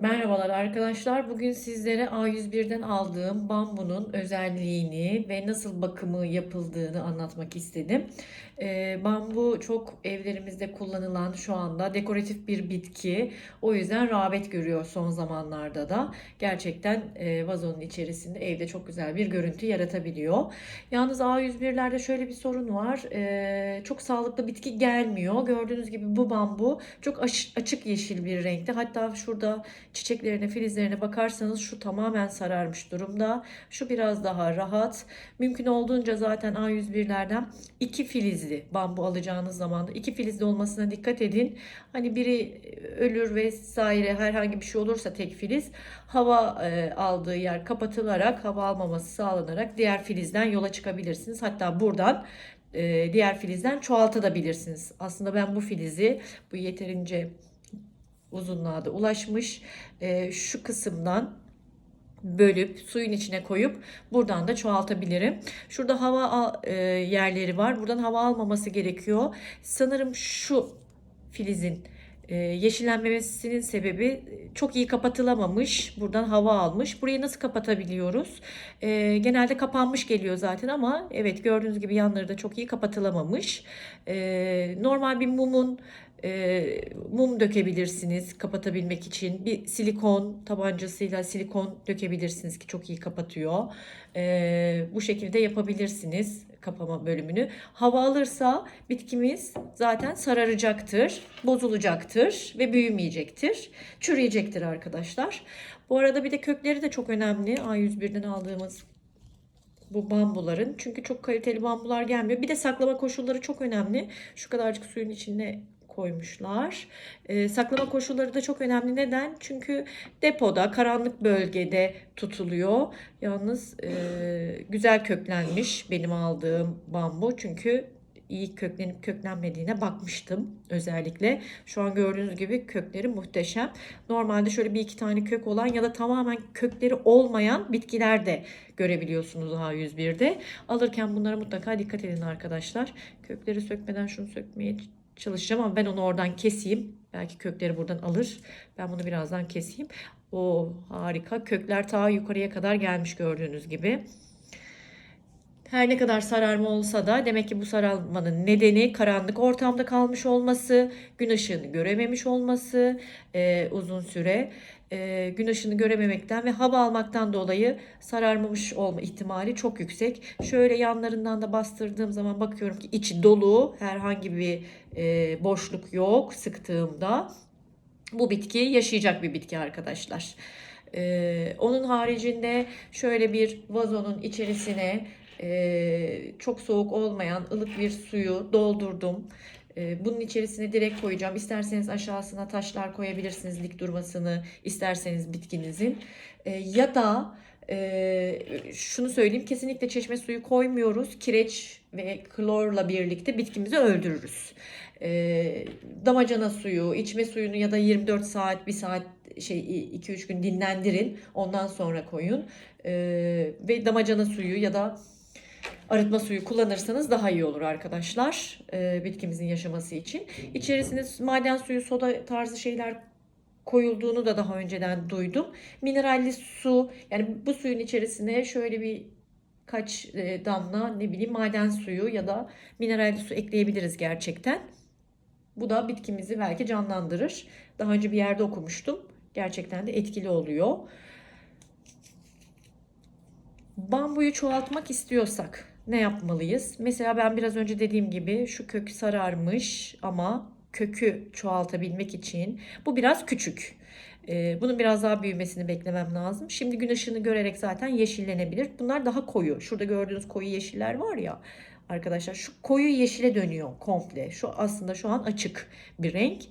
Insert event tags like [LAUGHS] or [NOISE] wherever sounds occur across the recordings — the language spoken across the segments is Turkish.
Merhabalar arkadaşlar. Bugün sizlere A101'den aldığım bambunun özelliğini ve nasıl bakımı yapıldığını anlatmak istedim. Ee, bambu çok evlerimizde kullanılan şu anda dekoratif bir bitki. O yüzden rağbet görüyor son zamanlarda da. Gerçekten e, vazonun içerisinde evde çok güzel bir görüntü yaratabiliyor. Yalnız A101'lerde şöyle bir sorun var. Ee, çok sağlıklı bitki gelmiyor. Gördüğünüz gibi bu bambu çok açık yeşil bir renkte. Hatta şurada çiçeklerine, filizlerine bakarsanız şu tamamen sararmış durumda. Şu biraz daha rahat. Mümkün olduğunca zaten A101'lerden iki filizli bambu alacağınız zaman da iki filizli olmasına dikkat edin. Hani biri ölür vesaire herhangi bir şey olursa tek filiz hava e, aldığı yer kapatılarak hava almaması sağlanarak diğer filizden yola çıkabilirsiniz. Hatta buradan e, diğer filizden çoğaltabilirsiniz. Aslında ben bu filizi bu yeterince uzunluğa da ulaşmış. Ee, şu kısımdan bölüp suyun içine koyup buradan da çoğaltabilirim. Şurada hava al- e, yerleri var. Buradan hava almaması gerekiyor. Sanırım şu filizin e, yeşillenmemesinin sebebi e, çok iyi kapatılamamış. Buradan hava almış. Burayı nasıl kapatabiliyoruz? E, genelde kapanmış geliyor zaten ama evet gördüğünüz gibi yanları da çok iyi kapatılamamış. E, normal bir mumun e, mum dökebilirsiniz kapatabilmek için. Bir silikon tabancasıyla silikon dökebilirsiniz ki çok iyi kapatıyor. E, bu şekilde yapabilirsiniz kapama bölümünü. Hava alırsa bitkimiz zaten sararacaktır, bozulacaktır ve büyümeyecektir. Çürüyecektir arkadaşlar. Bu arada bir de kökleri de çok önemli. A101'den aldığımız bu bambuların. Çünkü çok kaliteli bambular gelmiyor. Bir de saklama koşulları çok önemli. Şu kadarcık suyun içine koymuşlar. Ee, saklama koşulları da çok önemli. Neden? Çünkü depoda, karanlık bölgede tutuluyor. Yalnız e, güzel köklenmiş benim aldığım bambu. Çünkü iyi köklenip köklenmediğine bakmıştım özellikle. Şu an gördüğünüz gibi kökleri muhteşem. Normalde şöyle bir iki tane kök olan ya da tamamen kökleri olmayan bitkiler de görebiliyorsunuz A101'de. Alırken bunlara mutlaka dikkat edin arkadaşlar. Kökleri sökmeden şunu sökmeye çalışacağım ama ben onu oradan keseyim. Belki kökleri buradan alır. Ben bunu birazdan keseyim. O harika. Kökler ta yukarıya kadar gelmiş gördüğünüz gibi. Her ne kadar sararma olsa da demek ki bu sararmanın nedeni karanlık ortamda kalmış olması, gün ışığını görememiş olması e, uzun süre. E, gün ışığını görememekten ve hava almaktan dolayı sararmamış olma ihtimali çok yüksek. Şöyle yanlarından da bastırdığım zaman bakıyorum ki içi dolu, herhangi bir e, boşluk yok sıktığımda. Bu bitki yaşayacak bir bitki arkadaşlar. E, onun haricinde şöyle bir vazonun içerisine ee, çok soğuk olmayan ılık bir suyu doldurdum. Ee, bunun içerisine direkt koyacağım. İsterseniz aşağısına taşlar koyabilirsiniz dik durmasını isterseniz bitkinizin. Ee, ya da e, şunu söyleyeyim kesinlikle çeşme suyu koymuyoruz. Kireç ve klorla birlikte bitkimizi öldürürüz. Ee, damacana suyu, içme suyunu ya da 24 saat, 1 saat şey 2-3 gün dinlendirin. Ondan sonra koyun. Ve damacana suyu ya da arıtma suyu kullanırsanız daha iyi olur arkadaşlar e, bitkimizin yaşaması için. İçerisine maden suyu, soda tarzı şeyler koyulduğunu da daha önceden duydum. Mineralli su yani bu suyun içerisine şöyle bir kaç e, damla ne bileyim maden suyu ya da mineralli su ekleyebiliriz gerçekten. Bu da bitkimizi belki canlandırır. Daha önce bir yerde okumuştum. Gerçekten de etkili oluyor. Bambuyu çoğaltmak istiyorsak ne yapmalıyız? Mesela ben biraz önce dediğim gibi şu kök sararmış ama kökü çoğaltabilmek için bu biraz küçük. Ee, bunun biraz daha büyümesini beklemem lazım. Şimdi gün ışığını görerek zaten yeşillenebilir. Bunlar daha koyu. Şurada gördüğünüz koyu yeşiller var ya arkadaşlar şu koyu yeşile dönüyor komple. Şu aslında şu an açık bir renk.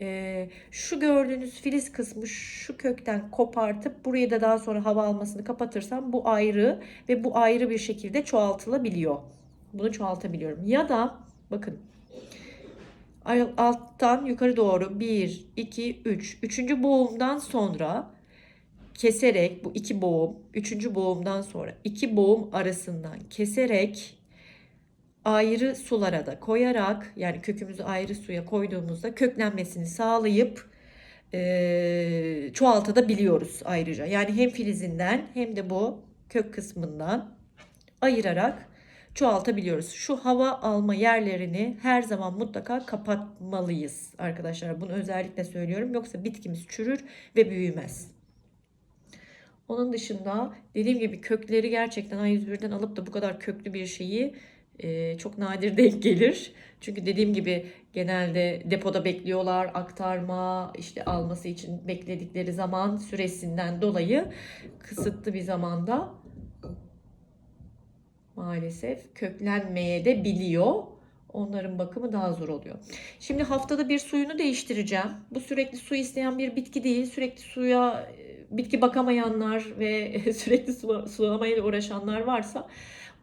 Ee, şu gördüğünüz filiz kısmı şu kökten kopartıp burayı da daha sonra hava almasını kapatırsam bu ayrı ve bu ayrı bir şekilde çoğaltılabiliyor. Bunu çoğaltabiliyorum. Ya da bakın alttan yukarı doğru 1, 2, 3. Üçüncü boğumdan sonra keserek bu iki boğum, üçüncü boğumdan sonra iki boğum arasından keserek ayrı sulara da koyarak yani kökümüzü ayrı suya koyduğumuzda köklenmesini sağlayıp e, çoğaltabiliyoruz ayrıca. Yani hem filizinden hem de bu kök kısmından ayırarak çoğaltabiliyoruz. Şu hava alma yerlerini her zaman mutlaka kapatmalıyız arkadaşlar. Bunu özellikle söylüyorum. Yoksa bitkimiz çürür ve büyümez. Onun dışında dediğim gibi kökleri gerçekten A101'den alıp da bu kadar köklü bir şeyi çok nadir denk gelir. Çünkü dediğim gibi genelde depoda bekliyorlar aktarma işte alması için bekledikleri zaman süresinden dolayı kısıtlı bir zamanda maalesef köklenmeye de biliyor. Onların bakımı daha zor oluyor. Şimdi haftada bir suyunu değiştireceğim. Bu sürekli su isteyen bir bitki değil. Sürekli suya bitki bakamayanlar ve [LAUGHS] sürekli su, sulamayla uğraşanlar varsa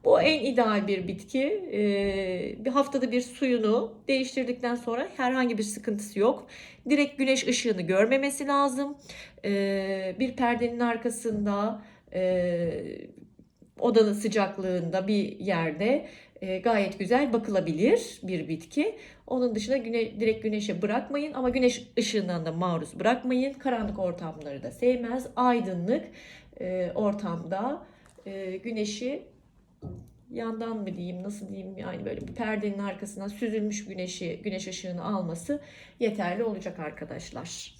bu en ideal bir bitki. Ee, bir haftada bir suyunu değiştirdikten sonra herhangi bir sıkıntısı yok. Direkt güneş ışığını görmemesi lazım. Ee, bir perdenin arkasında e, odanın sıcaklığında bir yerde e, gayet güzel bakılabilir bir bitki. Onun dışında güne, direkt güneşe bırakmayın ama güneş ışığından da maruz bırakmayın. Karanlık ortamları da sevmez. Aydınlık e, ortamda güneşi yandan mı diyeyim nasıl diyeyim yani böyle bir perdenin arkasından süzülmüş güneşi güneş ışığını alması yeterli olacak arkadaşlar.